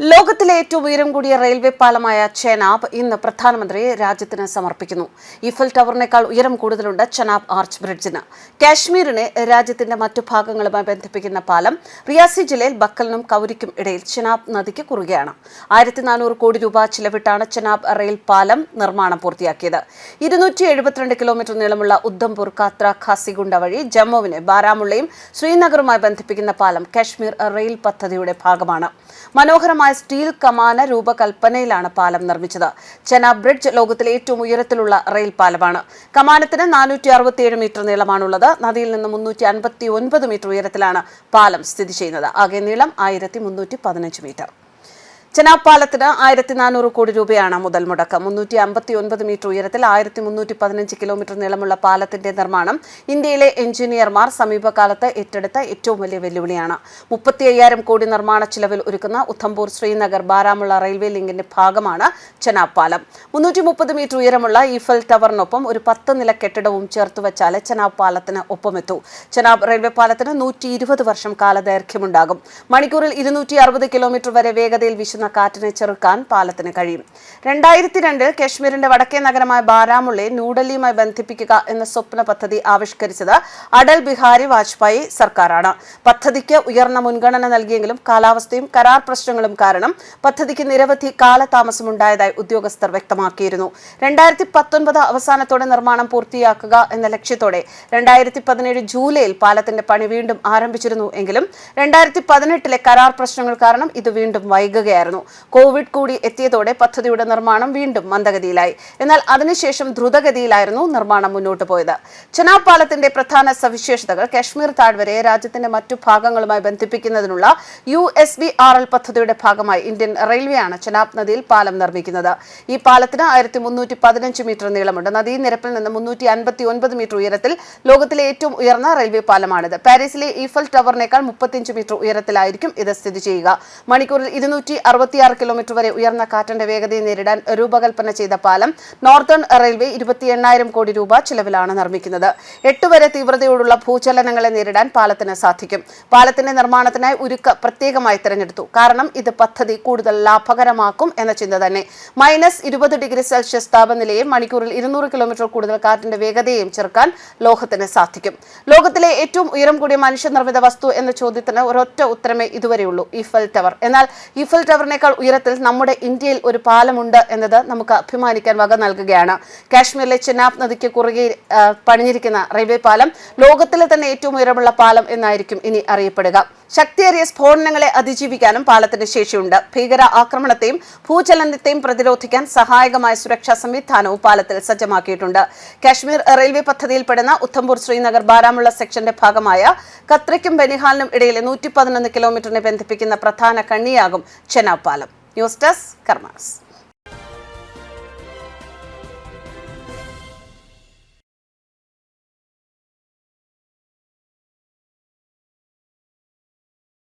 ലോകത്തിലെ ഏറ്റവും ഉയരം കൂടിയ റെയിൽവേ പാലമായ ചെനാബ് ഇന്ന് പ്രധാനമന്ത്രി രാജ്യത്തിന് സമർപ്പിക്കുന്നു. ഈഫൽ ടവറിനേക്കാൾ ഉയരം കൂടുതലുണ്ട് ചെനാബ് ആർച്ച് ബ്രിഡ്ജിന്. കാശ്മീരിനെ രാജ്യത്തിന്റെ മറ്റു ഭാഗങ്ങളുമായി ബന്ധിപ്പിക്കുന്ന പാലം റിയാസി ജില്ലയിൽ ബക്കലിനും കൗരിക്കും ഇടയിൽ ചെനാബ് നദിക്ക് കുറുകയാണ്. ആയിരത്തി നാനൂറ് കോടി രൂപ ചിലവിട്ടാണ് ചെനാബ് റെയിൽ പാലം നിർമ്മാണം പൂർത്തിയാക്കിയത്. ഇരുന്നൂറ്റി എഴുപത്തിരണ്ട് കിലോമീറ്റർ നീളമുള്ള ഉദ്ധംപൂർ കാത്ര ഖാസിഗുണ്ട വഴി ജമ്മുവിനെ ബാരാമുള്ളയും ശ്രീനഗറുമായി ബന്ധിപ്പിക്കുന്ന പാലം കാശ്മീർ റെയിൽ പദ്ധതിയുടെ ഭാഗമാണ്. മനോഹരമായ സ്റ്റീൽ കമാന രൂപകൽപ്പനയിലാണ് പാലം നിർമ്മിച്ചത്. ചെനാബ് ബ്രിഡ്ജ് ലോകത്തിലെ ഏറ്റവും ഉയരത്തിലുള്ള റെയിൽ പാലമാണ്. കമാനത്തിന് നാനൂറ്റി അറുപത്തിയേഴ് മീറ്റർ നീളമാണുള്ളത്. നദിയിൽ നിന്ന് മുന്നൂറ്റി അൻപത്തി ഒൻപത് മീറ്റർ ഉയരത്തിലാണ് പാലം സ്ഥിതി ചെയ്യുന്നത്. ആകെ നീളം ആയിരത്തി മുന്നൂറ്റി പതിനഞ്ച് മീറ്റർ. ചെനാബ് പാലത്തിന് ആയിരത്തി നാനൂറ് കോടി രൂപയാണ് മുതൽ മുടക്കം. മുന്നൂറ്റി അമ്പത്തി ഒൻപത് മീറ്റർ ഉയരത്തിൽ ആയിരത്തി മുന്നൂറ്റി പതിനഞ്ച് കിലോമീറ്റർ നീളമുള്ള പാലത്തിന്റെ നിർമ്മാണം ഇന്ത്യയിലെ എഞ്ചിനീയർമാർ സമീപകാലത്ത് ഏറ്റെടുത്ത ഏറ്റവും വലിയ വെല്ലുവിളിയാണ്. മുപ്പത്തി അയ്യായിരം കോടി നിർമ്മാണ ചിലവിൽ ഒരുക്കുന്ന ഉദ്ധംപൂർ ശ്രീനഗർ ബാരാമുള്ള റെയിൽവേ ലിങ്കിന്റെ ഭാഗമാണ് ചെനാബ് പാലം മുന്നൂറ്റി മുപ്പത് മീറ്റർ ഉയരമുള്ള ഈഫൽ ടവറിനൊപ്പം ഒരു പത്ത് നില കെട്ടിടവും ചേർത്ത് വെച്ചാൽ ചെനാബ് പാലത്തിന് ഒപ്പമെത്തു. ചെനാബ് റെയിൽവേ പാലത്തിന് നൂറ്റി ഇരുപത് വർഷം കാലദൈർഘ്യമുണ്ടാകും. മണിക്കൂറിൽ ഇരുന്നൂറ്റി അറുപത് കിലോമീറ്റർ വരെ വേഗതയിൽ വീശുന്ന കാറ്റിനെ ചെറുക്കാൻ പാലത്തിന് കഴിയും. രണ്ടായിരത്തി രണ്ടിൽ കശ്മീരിന്റെ വടക്കേ നഗരമായ ബാരാമുള്ളയെ ന്യൂഡൽഹിയുമായി ബന്ധിപ്പിക്കുക എന്ന സ്വപ്ന പദ്ധതി ആവിഷ്കരിച്ചത് അടൽ ബിഹാരി വാജ്പേയി സർക്കാരാണ്. പദ്ധതിക്ക് ഉയർന്ന മുൻഗണന നൽകിയെങ്കിലും കാലാവസ്ഥയും കരാർ പ്രശ്നങ്ങളും കാരണം പദ്ധതിക്ക് നിരവധി കാലതാമസമുണ്ടായതായി ഉദ്യോഗസ്ഥർ വ്യക്തമാക്കിയിരുന്നു. രണ്ടായിരത്തി പത്തൊൻപത് അവസാനത്തോടെ നിർമ്മാണം പൂർത്തിയാക്കുക എന്ന ലക്ഷ്യത്തോടെ രണ്ടായിരത്തി പതിനേഴ് ജൂലൈയിൽ പാലത്തിന്റെ പണി വീണ്ടും ആരംഭിച്ചിരുന്നു എങ്കിലും രണ്ടായിരത്തി പതിനെട്ടിലെ കരാർ പ്രശ്നങ്ങൾ കാരണം ഇത് വീണ്ടും വൈകുകയായിരുന്നു. കോവിഡ് കൂടി എത്തിയതോടെ പദ്ധതിയുടെ നിർമ്മാണം വീണ്ടും മന്ദഗതിയിലായി. എന്നാൽ അതിനുശേഷം ദ്രുതഗതിയിലായിരുന്നു നിർമ്മാണം മുന്നോട്ട് പോയത്. ചെനാബ് പാലത്തിന്റെ പ്രധാന സവിശേഷതകൾ കാശ്മീർ താഴ്വരയെ രാജ്യത്തിന്റെ മറ്റു ഭാഗങ്ങളുമായി ബന്ധിപ്പിക്കുന്നതിനുള്ള U S B R L പദ്ധതിയുടെ ഭാഗമായി ഇന്ത്യൻ റെയിൽവേയാണ് ചെനാബ് നദിയിൽ പാലം നിർമ്മിക്കുന്നത്. ഈ പാലത്തിന് ആയിരത്തി മുന്നൂറ്റി പതിനഞ്ച് മീറ്റർ നീളമുണ്ട്. നദീനിരപ്പിൽ നിന്ന് മുന്നൂറ്റി അൻപത്തി ഒൻപത് മീറ്റർ ഉയരത്തിൽ ലോകത്തിലെ ഏറ്റവും ഉയർന്ന റെയിൽവേ പാലമാണിത്. പാരീസിലെ ഈഫൽ ടവറിനേക്കാൾ മുപ്പത്തിയഞ്ച് മീറ്റർ ഉയരത്തിലായിരിക്കും ഇത് സ്ഥിതി ചെയ്യുക. മണിക്കൂറിൽ ഇരുന്നൂറ്റി അറുപത്തിയാറ് കിലോമീറ്റർ വരെ ഉയർന്ന കാറ്റന്റെ വേഗതയെ നേരിടാൻ രൂപകൽപ്പന ചെയ്ത പാലം നോർത്തേൺ റെയിൽവേ ഇരുപത്തി എണ്ണായിരം കോടി രൂപ ചിലവിലാണ് നിർമ്മിക്കുന്നത്. എട്ട് വരെ തീവ്രതയോടുള്ള ഭൂചലനങ്ങളെ നേരിടാൻ പാലത്തിന് സാധിക്കും. പാലത്തിന്റെ നിർമ്മാണത്തിനായി ഉരുക്ക് പ്രത്യേകമായി തിരഞ്ഞെടുത്തു. കാരണം ഇത് പദ്ധതി കൂടുതൽ ലാഭകരമാക്കും എന്ന ചിന്ത തന്നെ. മൈനസ് ഇരുപത് ഡിഗ്രി സെൽഷ്യസ് താപനിലയെ മണിക്കൂറിൽ ഇരുന്നൂറ് കിലോമീറ്റർ കൂടുതൽ കാറ്റിന്റെ വേഗതയെയും ചെറുക്കാൻ ലോഹത്തിന് സാധിക്കും. ലോകത്തിലെ ഏറ്റവും ഉയരം കൂടിയ മനുഷ്യനിർമ്മിത വസ്തു എന്ന ചോദ്യത്തിന് ഒരൊറ്റ ഉത്തരമേ ഇതുവരെയുള്ളൂ. ഇഫൽ ടവർ. എന്നാൽ ഇഫൽ ഈഫൽ ടവറിനേക്കാൾ ഉയരത്തിൽ നമ്മുടെ ഇന്ത്യയിൽ ഒരു പാലമുണ്ട് എന്നത് നമുക്ക് അഭിമാനിക്കാൻ വക നൽകുകയാണ്. കാശ്മീരിലെ ചെനാബ് നദിക്ക് കുറുകെ പണിഞ്ഞിരിക്കുന്ന റെയിൽവേ പാലം ലോകത്തിലെ തന്നെ ഏറ്റവും ഉയരമുള്ള പാലം എന്നായിരിക്കും ഇനി അറിയപ്പെടുക. ശക്തിയേറിയ സ്ഫോടനങ്ങളെ അതിജീവിക്കാനും പാലത്തിന് ശേഷിയുണ്ട്. ഭീകര ആക്രമണത്തെയും ഭൂചലനത്തെയും പ്രതിരോധിക്കാൻ സഹായകമായ സുരക്ഷാ സംവിധാനവും പാലത്തിൽ സജ്ജമാക്കിയിട്ടുണ്ട്. കാശ്മീർ റെയിൽവേ പദ്ധതിയിൽപ്പെടുന്ന ഉദ്ധംപൂർ ശ്രീനഗർ ബാരാമുള്ള സെക്ഷന്റെ ഭാഗമായ കത്രയ്ക്കും ബനിഹാലിനും ഇടയിലെ നൂറ്റി പതിനൊന്ന് കിലോമീറ്ററിനെ ബന്ധിപ്പിക്കുന്ന പ്രധാന കണ്ണിയാകും ചെനാബ്. പാലം. News desk karmas